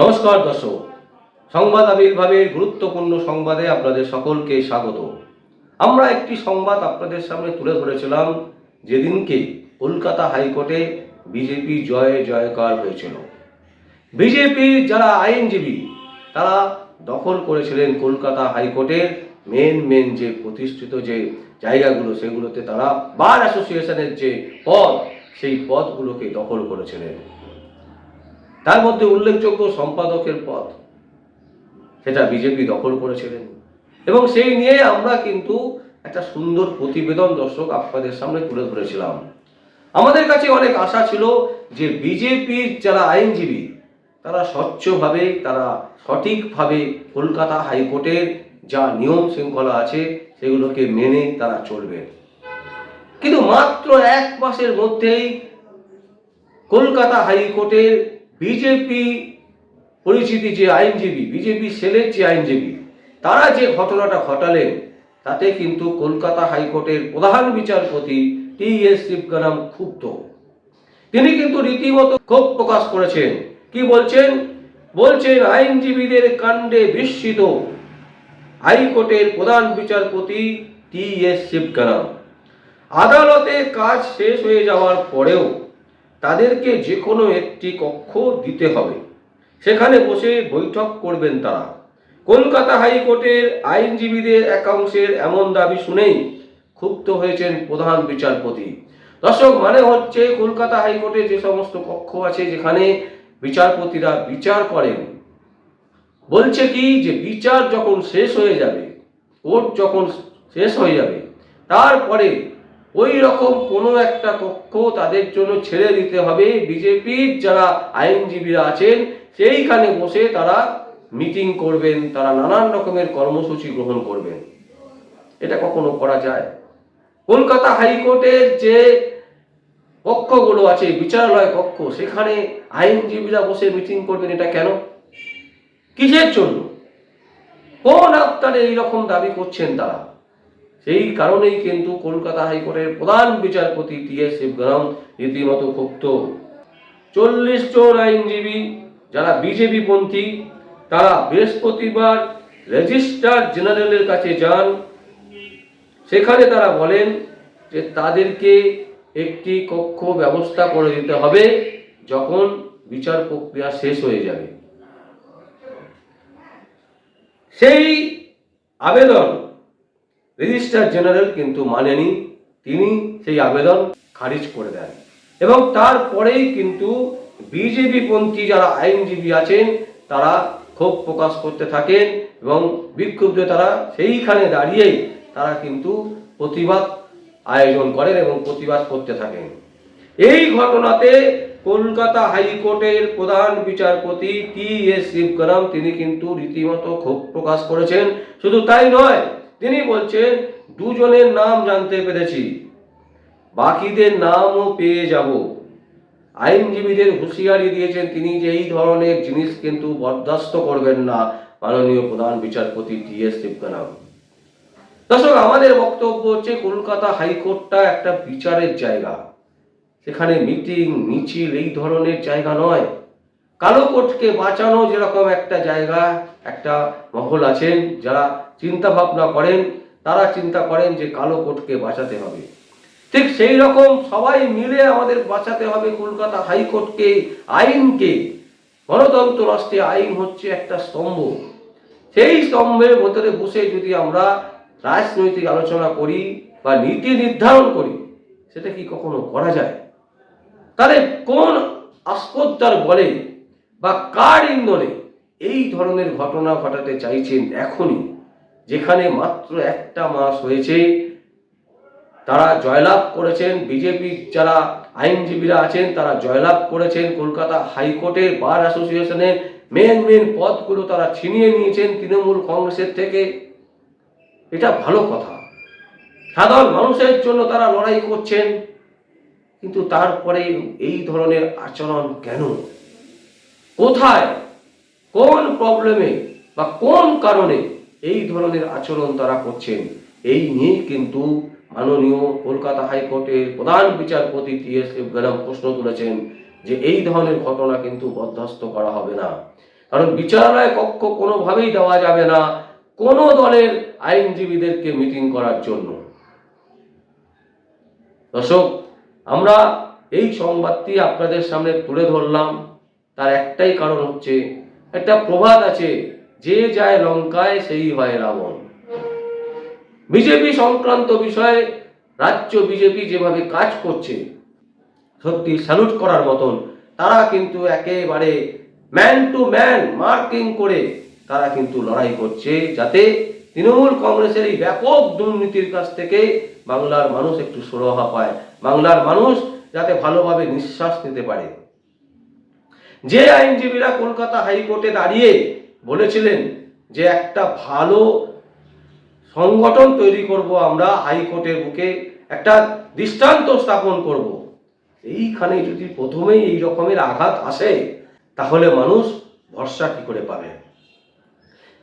নমস্কার দর্শক। সংবাদ আবির্ভাবের গুরুত্বপূর্ণ সংবাদে আপনাদের সকলকে স্বাগত। আমরা একটি সংবাদ আপনাদের সামনে তুলে ধরেছিলাম, যেদিনকে কলকাতা হাইকোর্টে বিজেপি জয় জয়কার হয়েছিল। বিজেপির যারা আইনজীবী, তারা দখল করেছিলেন কলকাতা হাইকোর্টের মেন মেন যে প্রতিষ্ঠিত যে জায়গাগুলো, সেগুলোতে তারা বার অ্যাসোসিয়েশনের যে পদ, সেই পদগুলোকে দখল করেছিলেন। তার মধ্যে উল্লেখযোগ্য সম্পাদকের পদ, সেটা বিজেপি দখল করেছিলেন। এবং সেই নিয়ে আমরা কিন্তু একটা সুন্দর প্রতিবেদন দর্শক আপনাদের সামনে তুলে ধরেছিলাম। আমাদের কাছে অনেক আশা ছিল যে বিজেপির যারা আইনজীবী, তারা স্বচ্ছভাবে, তারা সঠিকভাবে কলকাতা হাইকোর্টের যা নিয়ম শৃঙ্খলা আছে, সেগুলোকে মেনে তারা চলবে। কিন্তু মাত্র এক মাসের মধ্যেই কলকাতা হাইকোর্টের বিজেপি পরিচিতি যে আইনজীবী, বিজেপি সেলের যে আইনজীবী, তারা যে ঘটনাটা ঘটালেন, তাতে কিন্তু কলকাতা হাইকোর্টের প্রধান বিচারপতি টি এস শিবগানাম ক্ষুব্ধ। তিনি কিন্তু রীতিমতো ক্ষোভ প্রকাশ করেছেন। কি বলছেন? বলছেন আইনজীবীদের কাণ্ডে বিস্মিত হাইকোর্টের প্রধান বিচারপতি টি এস শিবগানাম। আদালতে কাজ শেষ হয়ে যাওয়ার পরেও তাদেরকে যে কোনো একটি কক্ষ দিতে হবে। সেখানে বসে বৈঠক করবেন তারা। কলকাতা হাইকোর্টের আইনজীবীদের একাংশের এমন দাবি শুনেই ক্ষুব্ধ হয়েছেন প্রধান বিচারপতি। দর্শক মানে হচ্ছে কলকাতা হাইকোর্টে যে সমস্ত কক্ষ আছে যেখানে বিচারপতিরা বিচার করেন। বলছে কি যে বিচার যখন শেষ হয়ে যাবে, কোর্ট যখন শেষ হয়ে যাবে, তারপরে ওই রকম কোনো একটা কক্ষ তাদের জন্য ছেড়ে দিতে হবে। বিজেপির যারা আইনজীবীরা আছেন, সেইখানে বসে তারা মিটিং করবেন, তারা নানান রকমের কর্মসূচি গ্রহণ করবেন। এটা কখনো করা যায়? কলকাতা হাইকোর্টের যে কক্ষগুলো আছে, বিচারালয় কক্ষ, সেখানে আইনজীবীরা বসে মিটিং করবেন, এটা কেন? কিসের জন্য? কোন আবতারে এইরকম দাবি করছেন তারা? সেই কারণেই কিন্তু কলকাতা হাইকোর্টের প্রধান বিচারপতি টি এস শিবগ্রাম রীতিমতো ক্ষুব্ধ। চল্লিশ জন আইনজীবী যারা বিজেপি পন্থী, তারা বৃহস্পতিবার রেজিস্ট্রার জেনারেলের কাছে যান। সেখানে তারা বলেন যে তাদেরকে একটি কক্ষ ব্যবস্থা করে দিতে হবে যখন বিচার প্রক্রিয়া শেষ হয়ে যাবে। সেই আবেদন রেজিস্ট্রার জেনারেল কিন্তু মানেনি। তিনি সেই আবেদন খারিজ করে দেন। এবং তারপরেই কিন্তু বিজেপি পন্থী যারা আইনজীবী আছেন, তারা ক্ষোভ প্রকাশ করতে থাকেন এবং বিক্ষুব্ধ তারা সেইখানে দাঁড়িয়েই তারা কিন্তু প্রতিবাদ আয়োজন করেন এবং প্রতিবাদ করতে থাকেন। এই ঘটনাতে কলকাতা হাইকোর্টের প্রধান বিচারপতি টি এস শিবগরাম, তিনি কিন্তু রীতিমতো ক্ষোভ প্রকাশ করেছেন। শুধু তাই নয় তিনি বলছেন, দুজনের নাম জানতে পেরেছি। বাকিদের নামও পেয়ে যাব। আইনজীবীদের হুঁশিয়ারি দিয়েছেন তিনি যে এই ধরনের জিনিস কিন্তু বরদাস্ত করবেন না, মাননীয় প্রধান বিচারপতি টি এস শিবগরাম দর্শক, আমাদের বক্তব্য হচ্ছে, কলকাতা হাইকোর্টটা একটা বিচারের জায়গা। সেখানে মিটিং, মিছিল, এই ধরনের জায়গা নয়। কালো কোর্টকে বাঁচানো যেরকম একটা জায়গা, একটা মহল আছেন, যারা চিন্তা ভাবনা করেন, তারা চিন্তা করেন যে কালো কোর্টকে বাঁচাতে হবে। ঠিক সেই রকম সবাই মিলে আমাদের বাঁচাতে হবে কলকাতা হাইকোর্টকে, আইনকে। গণতন্ত্র রাষ্ট্রে আইন হচ্ছে একটা স্তম্ভ। সেই স্তম্ভের ভেতরে বসে যদি আমরা রাজনৈতিক আলোচনা করি বা নীতি নির্ধারণ করি, সেটা কি কখনো করা যায়? তাহলে কোন আস্পদার বলে বা কার ইন্ধনে এই ধরনের ঘটনা ঘটাতে চাইছেন এখনই? যেখানে মাত্র একটা মাস হয়েছে, তারা জয়লাভ করেছেন বিজেপির যারা আইনজীবীরা আছেন, তারা জয়লাভ করেছেন, কলকাতা হাইকোর্টের বার অ্যাসোসিয়েশনের মেন মেন পদগুলো তারা ছিনিয়ে নিয়েছেন তৃণমূল কংগ্রেসের থেকে। এটা ভালো কথা। সাধারণ মানুষের জন্য তারা লড়াই করছেন, কিন্তু তারপরে এই ধরনের আচরণ কেন? কোথায়? কোন প্রবলেমে বা কোন কারণে এই ধরনের আচরণ তারা করছেন? এই নিয়ে কিন্তু মাননীয় কলকাতা হাইকোর্টের প্রধান বিচারপতি টি এস এফ গরম প্রশ্ন তুলেছেন যে এই ধরনের ঘটনা কিন্তু বরদাস্ত করা হবে না। কারণ বিচারালয় কক্ষ কোনোভাবেই দেওয়া যাবে না কোনো দলের আইনজীবীদেরকে মিটিং করার জন্য। দর্শক, আমরা এই সংবাদটি আপনাদের সামনে তুলে ধরলাম। তার একটাই কারণ হচ্ছে, একটা প্রবাদ আছে, যে যায় লঙ্কায় সেই হয় রাবণ। বিজেপি সংক্রান্ত বিষয়ে রাজ্য বিজেপি যেভাবে কাজ করছে, সত্যি স্যালুট করার মতন, তারা কিন্তু একেবারে ম্যান টু ম্যান মার্কিং করে তারা কিন্তু লড়াই করছে, যাতে তৃণমূল কংগ্রেসের এই ব্যাপক দুর্নীতির কাছ থেকে বাংলার মানুষ একটু সুরাহা পায়, বাংলার মানুষ যাতে ভালোভাবে নিঃশ্বাস নিতে পারে। যে আইনজীবীরা কলকাতা হাইকোর্টে দাঁড়িয়ে বলেছিলেন যে একটা ভালো সংগঠন তৈরি করব আমরা হাইকোর্টের বুকে, একটা দৃষ্টান্ত স্থাপন করব। এইখানে যদি প্রথমেই এই রকমের আঘাত আসে, তাহলে মানুষ ভরসা কি করে পাবে?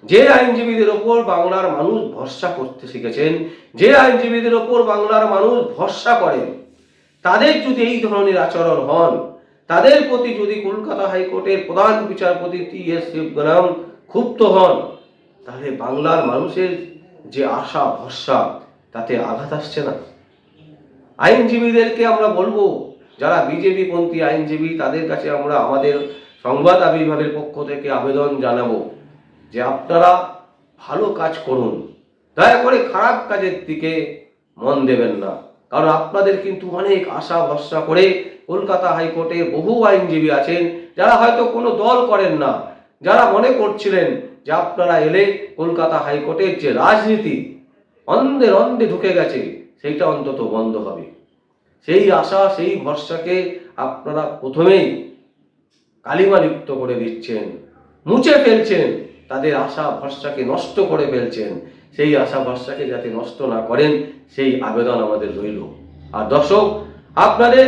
যে আইনজীবীদের ওপর বাংলার মানুষ ভরসা করতে শিখেছেন, যে আইনজীবীদের ওপর বাংলার মানুষ ভরসা করেন, তাদের যদি এই ধরনের আচরণ হন তাদের প্রতি যদি কলকাতা হাইকোর্টের প্রধান বিচারপতি টি এস শিবগ্রাম ক্ষুব্ধ হন, তাহলে বাংলার মানুষের যে আশা, ভরসা, তাতে আঘাত আসছে না। আইনজীবীদেরকে আমরা বলব, যারা বিজেপি পন্থী আইনজীবী, তাদের কাছে আমরা আমাদের সংবাদ আবির্ভাবের পক্ষ থেকে আবেদন জানাব যে আপনারা ভালো কাজ করুন। দয়া করে খারাপ কাজের দিকে মন দেবেন না। কারণ আপনাদের কিন্তু অনেক আশা, ভরসা করে কলকাতা হাইকোর্টে বহু আইনজীবী আছেন, যারা হয়তো কোনো দল করেন না, যারা মনে করছিলেন যে আপনারা এলে কলকাতা হাইকোর্টের যে রাজনীতি অন্ধে অন্ধে ঢুকে গেছে, সেইটা অন্তত বন্ধ হবে। সেই আশা, সেই ভরসাকে আপনারা প্রথমেই কালিমালিপ্ত করে দিচ্ছেন, মুছে ফেলছেন, তাদের আশা, ভরসাকে নষ্ট করে ফেলছেন। সেই আশা, ভরসাকে যাতে নষ্ট না করেন, সেই আবেদন আমাদের রইল। আর দর্শক, আপনাদের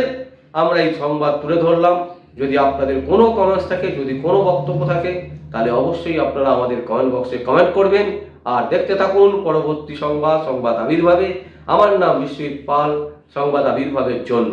আমরা এই সংবাদ তুলে ধরলাম। যদি আপনাদের কোনো কমেন্টস থাকে, যদি কোনো বক্তব্য থাকে, তাহলে অবশ্যই আপনারা আমাদের কমেন্ট বক্সে কমেন্ট করবেন। আর দেখতে থাকুন পরবর্তী সংবাদ সংবাদ আবির্ভাবে। আমার নাম বিশ্বজিৎ পাল, সংবাদ আবির্ভাবের জন্য।